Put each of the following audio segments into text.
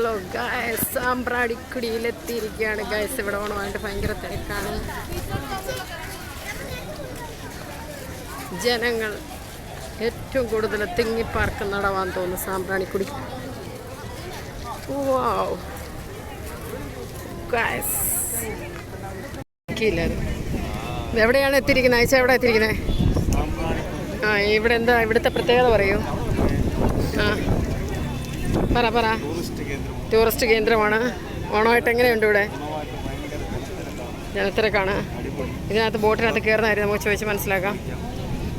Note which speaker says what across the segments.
Speaker 1: Hello guys സാമ്പ്രാടിക്കുടിയിലെത്തിയിരിക്കുകയാണ് guys ഇവിടെ ഓണമായിട്ട് ഭയങ്കര തിരക്കാണ്. ജനങ്ങൾ ഏറ്റവും കൂടുതൽ തിങ്ങിപ്പാർക്ക് നടവാൻ തോന്നുന്നു സാമ്പ്രാണിക്കുടി വാവ് എവിടെയാണ് എത്തിയിരിക്കുന്നത്? അയച്ച എവിടെ എത്തിയിരിക്കുന്നത്? ആ ഇവിടെ എന്താ? ഇവിടുത്തെ പ്രത്യേകത പറയൂ. ആ. പറ പറ. ടൂറിസ്റ്റ് കേന്ദ്രമാണ്. ഓണമായിട്ട് എങ്ങനെയുണ്ട് ഇവിടെ? ജനത്തിരക്കാണ് ഇതിനകത്ത് ബോട്ടിനകത്ത് കയറുന്ന കാര്യം നമുക്ക് ചോദിച്ച് മനസ്സിലാക്കാം.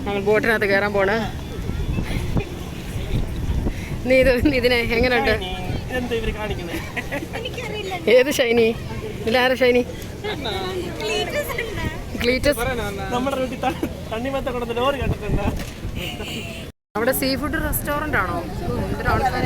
Speaker 1: നമ്മൾ ബോട്ടിനകത്ത് കയറാൻ പോണ്. നീ ഇത് ഇതിനെ എങ്ങനെയുണ്ട്? ഏത് ഷൈനി? ഇതിലാരാ ഷൈനി? അവിടെ സീ ഫുഡ് റെസ്റ്റോറന്റ് ആണോ? എന്തൊരു ആൾക്കാർ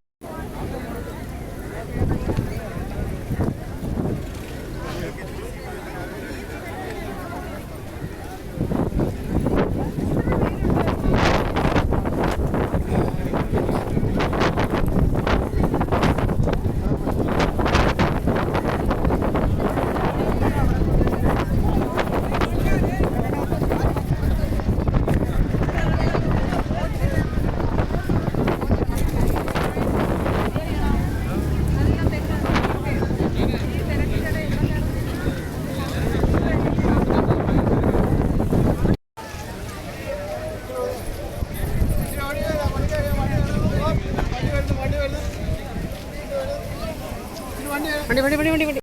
Speaker 1: വണ്ടി വണ്ടി വണ്ടി വണ്ടി വണ്ടി.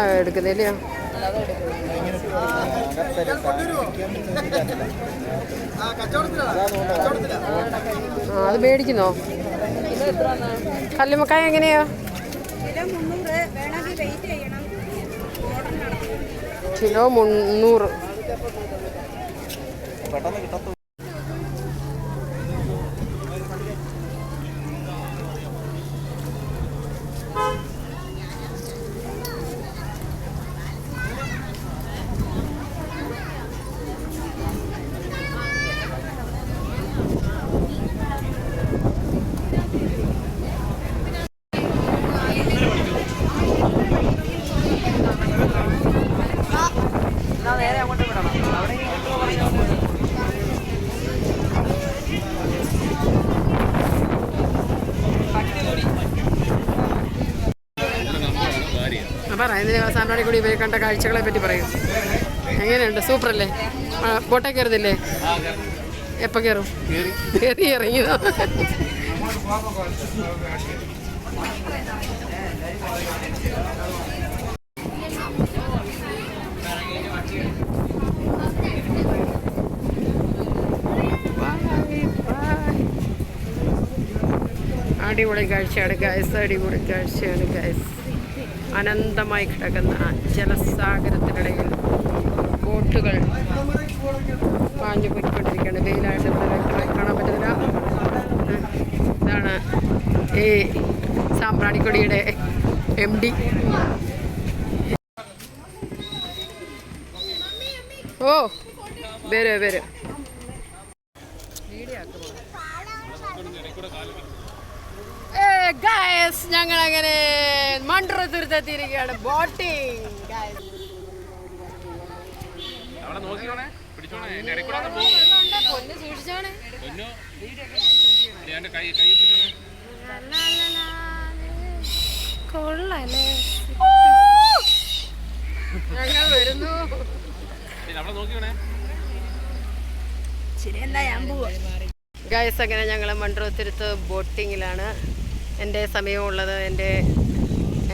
Speaker 1: അതാ എടുക്കുന്നില്ലയോ അത് മേടിക്കുന്നോ? കല്ലുമക്കായ എങ്ങനെയാ?
Speaker 2: കിലോ മുന്നൂറ്. വേണമെങ്കിൽ വെയിറ്റ്
Speaker 1: കിലോ മുന്നൂറ്
Speaker 3: പെട്ടെന്ന് കിട്ടത്തു
Speaker 1: പറ ഇതിന് സാമ്രാണി കൂടി ഇവരെ കണ്ട കാഴ്ചകളെ പറ്റി പറയൂ. എങ്ങനെയുണ്ട്? സൂപ്പർ അല്ലേ ബോട്ടേ കയറുന്നില്ലേ? എപ്പോൾ കയറും? കയറി ഇറങ്ങിയതോ? അടിപൊളി കാഴ്ചയാണ് ഗൈസ് അടിപൊളി കാഴ്ചയാണ് ഗൈസ് അനന്തമായി കിടക്കുന്ന ജലസാഗരത്തിനിടയിൽ ബോട്ടുകൾ പാഞ്ഞു പോയിക്കൊണ്ടിരിക്കുകയാണ് വെയിലായിട്ട് കാണാൻ പറ്റുന്നില്ല. ഇതാണ് ഈ സാമ്പ്രാണിക്കൊടിയുടെ എം ഡി ഓ വരൂ വരൂ. ഗായസ് ഞങ്ങൾ അങ്ങനെ മൺട്രോ തുരുത്തെത്തിയിരിക്കുകയാണ് ബോട്ടിംഗ്. പൊന്ന് സൂക്ഷിച്ചോണേ. കൊള്ളല്ലേ ഞങ്ങൾ വരുന്നു.
Speaker 2: ശരി എന്നാ ഞാൻ പോവാ.
Speaker 1: ഗായസ് അങ്ങനെ ഞങ്ങൾ മൺട്രോത്തുരുത്ത് ബോട്ടിങ്ങിലാണ് എന്റെ സമയമുള്ളത് എന്റെ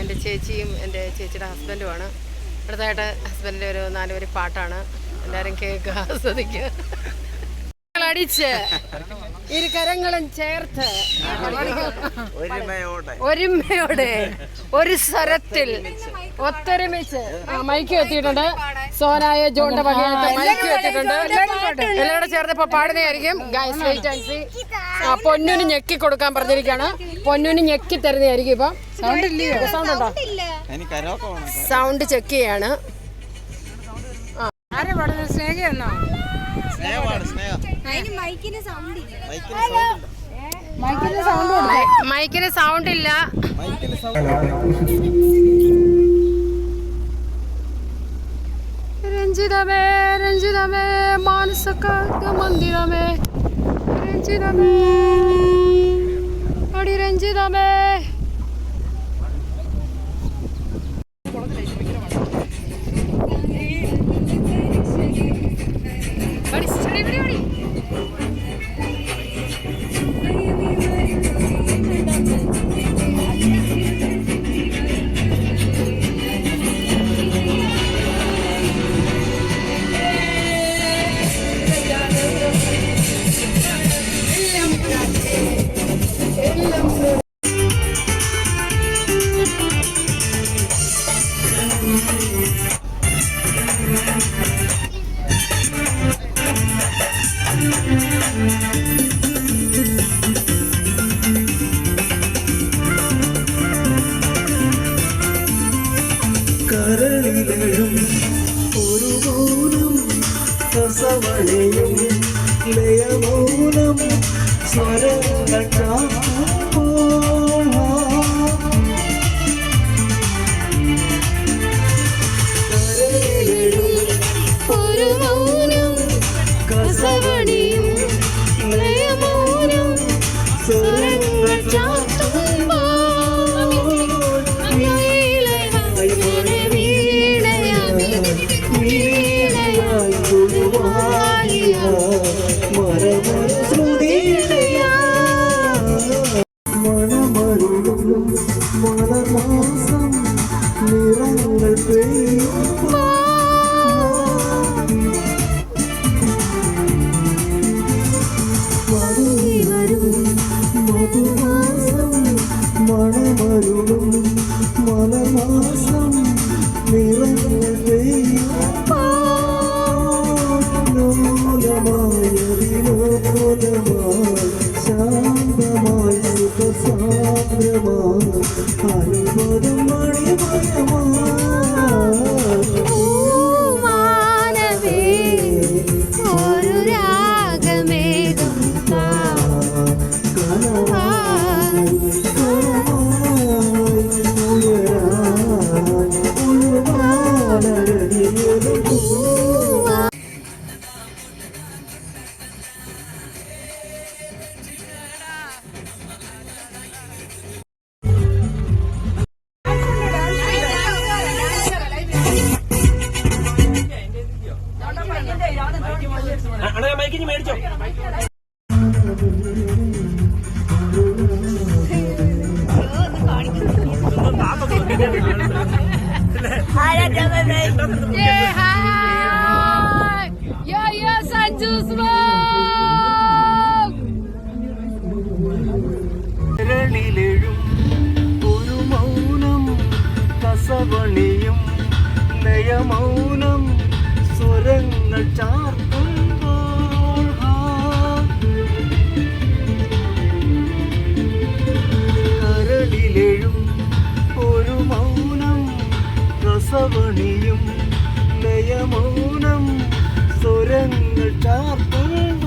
Speaker 1: എന്റെ ചേച്ചിയും എന്റെ ചേച്ചിയുടെ ഹസ്ബൻഡുമാണ്. അടുത്തായിട്ട് ഹസ്ബൻഡിന്റെ ഒരു നാലുപേര് പാട്ടാണ്. എല്ലാവരും കേൾക്കുക ആസ്വദിക്കുക. അടിച്ച് ഇരുകരങ്ങളും ചേർത്ത്
Speaker 3: ഒരുമയോടെ.
Speaker 1: ഒരുമയോടെ ഒരു സ്വരത്തിൽ ഒത്തൊരുമിച്ച്. മൈക്ക് എത്തിയിട്ടുണ്ട്. സോനായ ജോണിന്റെ വകയായിട്ട് മൈക്ക് എത്തിയിട്ടുണ്ട്. എല്ലാവരും ചേർത്ത് ഇപ്പൊ പാടുന്നതായിരിക്കും. ഗൈസ് വെയിറ്റ് ആൻഡ് സീ ആ പൊന്നിന് ഞെക്കി കൊടുക്കാൻ പറഞ്ഞിരിക്കുകയാണ്. പൊന്നിന് ഞെക്കി തരുന്നതായിരിക്കും ഇപ്പൊ. സൗണ്ട് ഇല്ലയോ? സൗണ്ട് ഉണ്ടോ? സൗണ്ട് ചെക്ക് ചെയ്യാണ്.
Speaker 2: മൈക്കിന് സൗണ്ട് ഇല്ല.
Speaker 3: മൈക്കിന് സൗണ്ട് ഇല്ല.
Speaker 1: മൈക്കിന് സൗണ്ട് ഇല്ല.
Speaker 3: മൈക്കിന് സൗണ്ട്
Speaker 1: രഞ്ജിതമേ രഞ്ജിതമേ മാനസക്കാർക്ക് മന്ദിരമേ. രഞ്ജിതമേ. അടി രഞ്ജിതമേ
Speaker 4: ഇവിടെ സ്വരങ്ങൾ മണമരുളും രസവണിയും നയമൗനം സ്വരങ്ങൾ ചാർത്തുമ്പോൾ